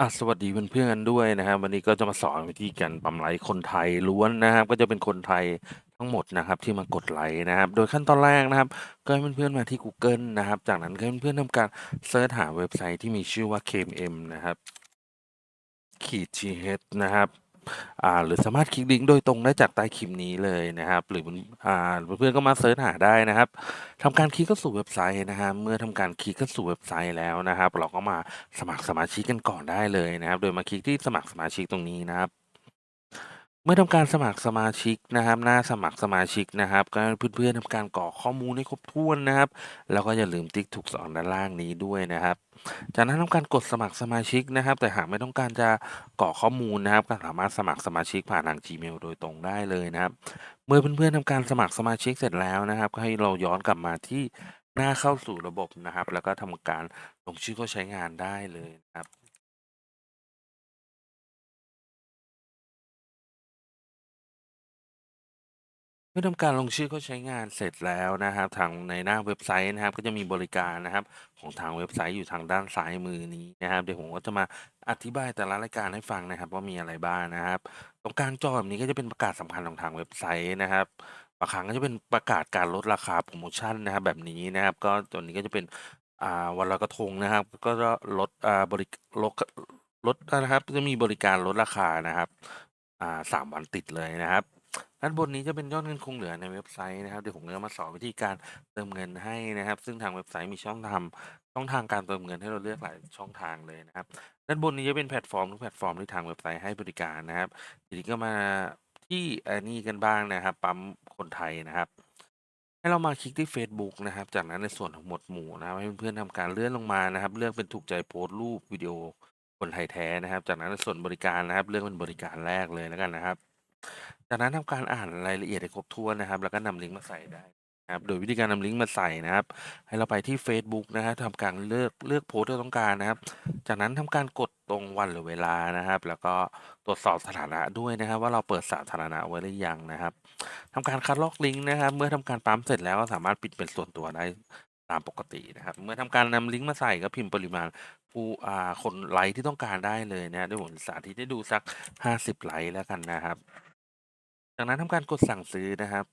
อะ สวัสดีเพื่อนๆด้วยนะครับ วันนี้ก็จะมาสอนวิธีการปั๊มไลค์คนไทยล้วนนะครับ ก็จะเป็นคนไทยทั้งหมดนะครับที่มากดไลค์นะครับ โดยขั้นตอนแรกนะครับ ก็ให้เพื่อน ๆ มาที่ Google นะครับ จากนั้นก็ให้เพื่อน ๆทำการเสิร์ชหาเว็บไซต์ที่มีชื่อว่า KMM นะครับ ขีด GH นะครับ อ่าหรือสามารถคลิกลิงก์โดยตรงได้จากใต้คลิปนี้เลยนะครับ หรืออ่าเพื่อนๆก็มาเสิร์ชหาได้นะครับทำการคลิกเข้าสู่เว็บไซต์นะครับเมื่อทำการคลิกเข้าสู่เว็บไซต์แล้วนะครับ เราก็มาสมัครสมาชิกกันก่อนได้เลยนะครับ โดยมาคลิกที่สมัครสมาชิกตรงนี้นะครับ เมื่อทำการสมัครสมาชิกนะครับ หน้าสมัครสมาชิกนะครับ ก็ให้เพื่อนๆทำการกรอกข้อมูลให้ครบถ้วนนะครับ แล้วก็อย่าลืมติ๊กถูกสอนด้านล่างนี้ด้วยนะครับ จากนั้นทำการกดสมัครสมาชิกนะครับ แต่หากไม่ต้องการจะกรอกข้อมูลนะครับ ก็สามารถสมัครสมาชิกผ่านทาง Gmail โดยตรงได้เลยนะครับ เมื่อเพื่อนๆทำการสมัครสมาชิกเสร็จแล้วนะครับ ก็ให้เราย้อนกลับมาที่หน้าเข้าสู่ระบบนะครับ แล้วก็ทำการลงชื่อเข้าใช้งานได้เลยนะครับ เมื่อทำการลงชื่อเข้าใช้งานเสร็จแล้วนะครับ ทางในหน้าเว็บไซต์นะครับ ก็จะมีบริการนะครับ ของทางเว็บไซต์อยู่ทางด้านซ้ายมือนี้นะครับ เดี๋ยวผมก็จะมาอธิบายแต่ละรายการให้ฟังนะครับ ว่ามีอะไรบ้างนะครับ ตรงกลางจอแบบนี้ก็จะเป็นประกาศสำคัญของทางเว็บไซต์นะครับบางครั้งก็จะเป็นประกาศการลดราคาโพรโมชั่นนะครับ แบบนี้นะครับ ก็ตัวนี้ก็จะเป็นอ่าวันลอยกระทงนะครับ ก็จะลดอ่าบริลดลดนะครับ จะมีบริการลดราคานะครับอ่าสามวันติดเลยนะครับ ด้านบนนี้จะเป็นยอดเงินคงเหลือในเว็บไซต์นะครับเดี๋ยวผมจะมาสอนวิธีการเติมเงินให้นะครับ ซึ่งทางเว็บไซต์มีช่องทำช่องทางการเติมเงินให้เราเลือกหลายช่องทางเลยนะครับ ด้านบนนี้จะเป็นแพลตฟอร์มทุกแพลตฟอร์มที่ทางเว็บไซต์ให้บริการนะครับทีนี้ก็มาที่อันนี้กันบ้างนะครับ ปั๊มคนไทยนะครับ ให้เรามาคลิกที่เฟซบุ๊กนะครับ จากนั้นในส่วนของหมวดหมู่นะครับให้เพื่อนๆทำการเลื่อนลงมานะครับ เลือกเป็นถูกใจโพสต์รูปวิดีโอคนไทยแท้นะครับ จากนั้นในส่วนบริการนะครับ เลือกเป็นบริการแรกเลยแล้วกันนะครับ จากนั้นทำการอ่านรายละเอียดให้ครบถ้วนนะครับ แล้วก็นำลิงก์มาใส่ได้นะครับ โดยวิธีการนำลิงก์มาใส่นะครับ ให้เราไปที่เฟซบุ๊กนะครับทำการเลือกเลือกโพสต์ที่เราต้องการนะครับ จากนั้นทำการกดตรงวันหรือเวลานะครับ แล้วก็ตรวจสอบสถานะด้วยนะครับ ว่าเราเปิดสาธารณะไว้หรือยังนะครับทำการคัดลอกลิงก์นะครับ เมื่อทำการปั๊มเสร็จแล้วก็สามารถปิดเป็นส่วนตัวได้ตามปกตินะครับ เมื่อทำการนำลิงก์มาใส่ก็พิมพ์ปริมาณผู้อ่าคนไลค์ที่ต้องการได้เลยนะด้วยผมสาธิตให้ดูสัก 50ไลค์แล้วกันนะครับ จากนั้นทำการกดสั่งซื้อนะครับ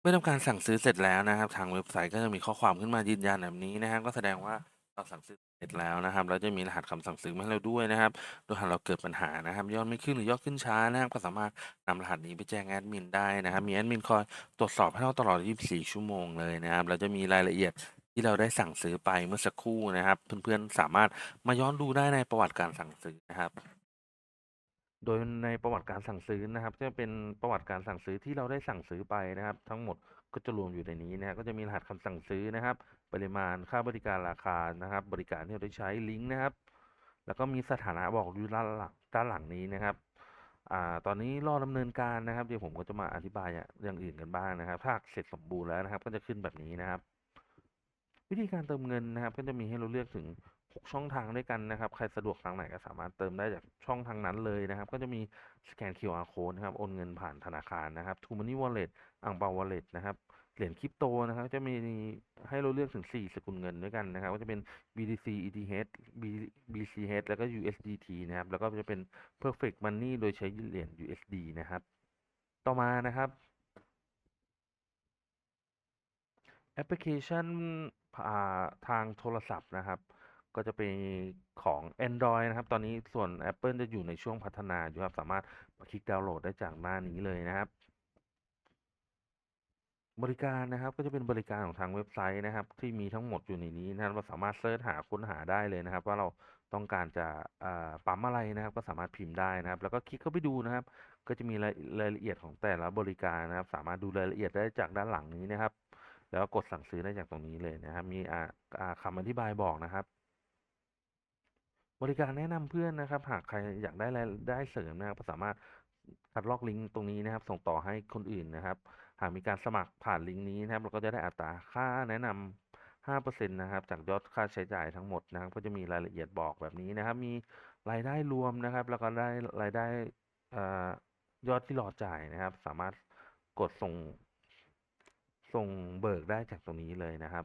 เมื่อทำการสั่งซื้อเสร็จแล้วนะครับ ทางเว็บไซต์ก็จะมีข้อความขึ้นมายืนยันแบบนี้นะครับ ก็แสดงว่าเราสั่งซื้อเสร็จแล้วนะครับแล้วจะมีรหัสคำสั่งซื้อมาให้เราด้วยนะครับโดยหากเราเกิดปัญหานะครับ ยอดไม่ขึ้นหรือยอดขึ้นช้านะครับก็สามารถนำรหัสนี้ไปแจ้งแอดมินได้นะครับ มีแอดมินคอยตรวจสอบให้เราตลอด 24 ชั่วโมงเลยนะครับแล้วจะมีรายละเอียดที่เราได้สั่งซื้อไปเมื่อสักครู่นะครับ เพื่อนๆสามารถมาย้อนดูได้ในประวัติการสั่งซื้อนะครับ โดยในประวัติการสั่งซื้อนะครับจะเป็นประวัติการสั่งซื้อที่เราได้สั่งซื้อไปนะครับ ทั้งหมดก็จะรวมอยู่ในนี้นะครับก็จะมีรหัสคำสั่งซื้อนะครับ ปริมาณค่าบริการราคานะครับ บริการที่เราได้ใช้ลิงก์นะครับ แล้วก็มีสถานะบอกอยู่ด้านหลังด้านหลังนี้นะครับอ่าตอนนี้รอดำเนินการนะครับเดี๋ยวผมก็จะมาอธิบายอย่างอื่นกันบ้างนะครับ ถ้าเสร็จสมบูรณ์แล้วนะครับ ก็จะขึ้นแบบนี้นะครับ วิธีการเติมเงินนะครับ ก็จะมีให้เราเลือกถึง 6 ช่องทางด้วยกันนะครับ ใครสะดวกทางไหนก็สามารถเติมได้จากช่องทางนั้นเลยนะครับ ก็จะมีสแกน QR code นะครับ โอนเงินผ่านธนาคารนะครับ t ู Money Wallet อ่างเปา Wallet นะครับเหรียญคริปโตนะครับจะมีให้เราเลือกถึง 4 สกุลเงินด้วยกันนะครับ ก็จะเป็น BTC ETH BCH แล้วก็ USDT นะครับ แล้วก็จะเป็น Perfect Money โดยใช้เหรียญ USD นะครับ ต่อมานะครับแอปพลิเคชันทางโทรศัพท์นะครับ ก็จะเป็นของ Android นะครับ ตอนนี้ส่วน Apple จะอยู่ในช่วงพัฒนาอยู่ครับ สามารถคลิกดาวน์โหลดได้จากหน้านี้เลยนะครับ บริการนะครับก็จะเป็นบริการของทางเว็บไซต์นะครับ ที่มีทั้งหมดอยู่ในนี้นะครับเราสามารถเสิร์ชหาค้นหาได้เลยนะครับ ว่าเราต้องการจะปั๊มอะไรนะครับ ก็สามารถพิมพ์ได้นะครับ แล้วก็คลิกเข้าไปดูนะครับ ก็จะมีรายละเอียดของแต่ละบริการนะครับ สามารถดูรายละเอียดได้จากด้านหลังนี้นะครับ แล้วก็กดสั่งซื้อได้จากตรงนี้เลยนะครับ มีอ่าอ่าคำอธิบายบอกนะครับ บริการแนะนำเพื่อนนะครับ หากใครอยากได้รายได้เสริมนะครับก็สามารถคัดลอกลิงก์ตรงนี้นะครับ ส่งต่อให้คนอื่นนะครับ หากมีการสมัครผ่านลิงก์นี้นะครับ เราก็จะได้อัตราค่าแนะนำ5%นะครับ จากยอดค่าใช้จ่ายทั้งหมดนะครับ ก็จะมีรายละเอียดบอกแบบนี้นะครับ มีรายได้รวมนะครับ แล้วก็ได้รายได้อยอดที่รอจ่ายนะครับ สามารถกดส่ง ส่งเบิกได้จากตรงนี้เลยนะครับ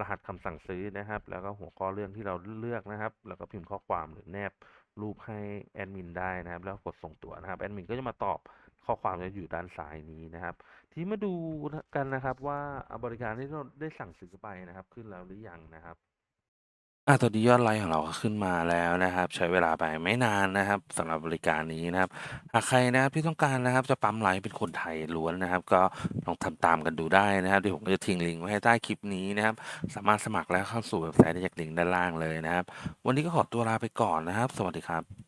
รหัสคำสั่งซื้อนะครับ แล้วก็หัวข้อเรื่องที่เราเลือกนะครับ แล้วก็พิมพ์ข้อความหรือแนบรูปให้แอดมินได้นะครับ แล้วกดส่งตัวนะครับแอดมินก็จะมาตอบข้อความจะอยู่ด้านซ้ายนี้นะครับ ทีมาดูกันนะครับว่าบริการที่เราได้สั่งซื้อไปนะครับ ขึ้นแล้วหรือยังนะครับ อ่าตอนนี้ยอดไลค์ของเราก็ขึ้นมาแล้วนะครับ ใช้เวลาไปไม่นานนะครับสำหรับบริการนี้นะครับ หากใครนะครับที่ต้องการนะครับจะปั๊มไลค์เป็นคนไทยล้วนนะครับ ก็ลองทำตามกันดูได้นะครับ เดี๋ยวผมก็จะทิ้งลิงก์ไว้ให้ใต้คลิปนี้นะครับ สามารถสมัครและเข้าสู่เว็บไซต์ได้จากลิงก์ด้านล่างเลยนะครับ วันนี้ก็ขอตัวลาไปก่อนนะครับ สวัสดีครับ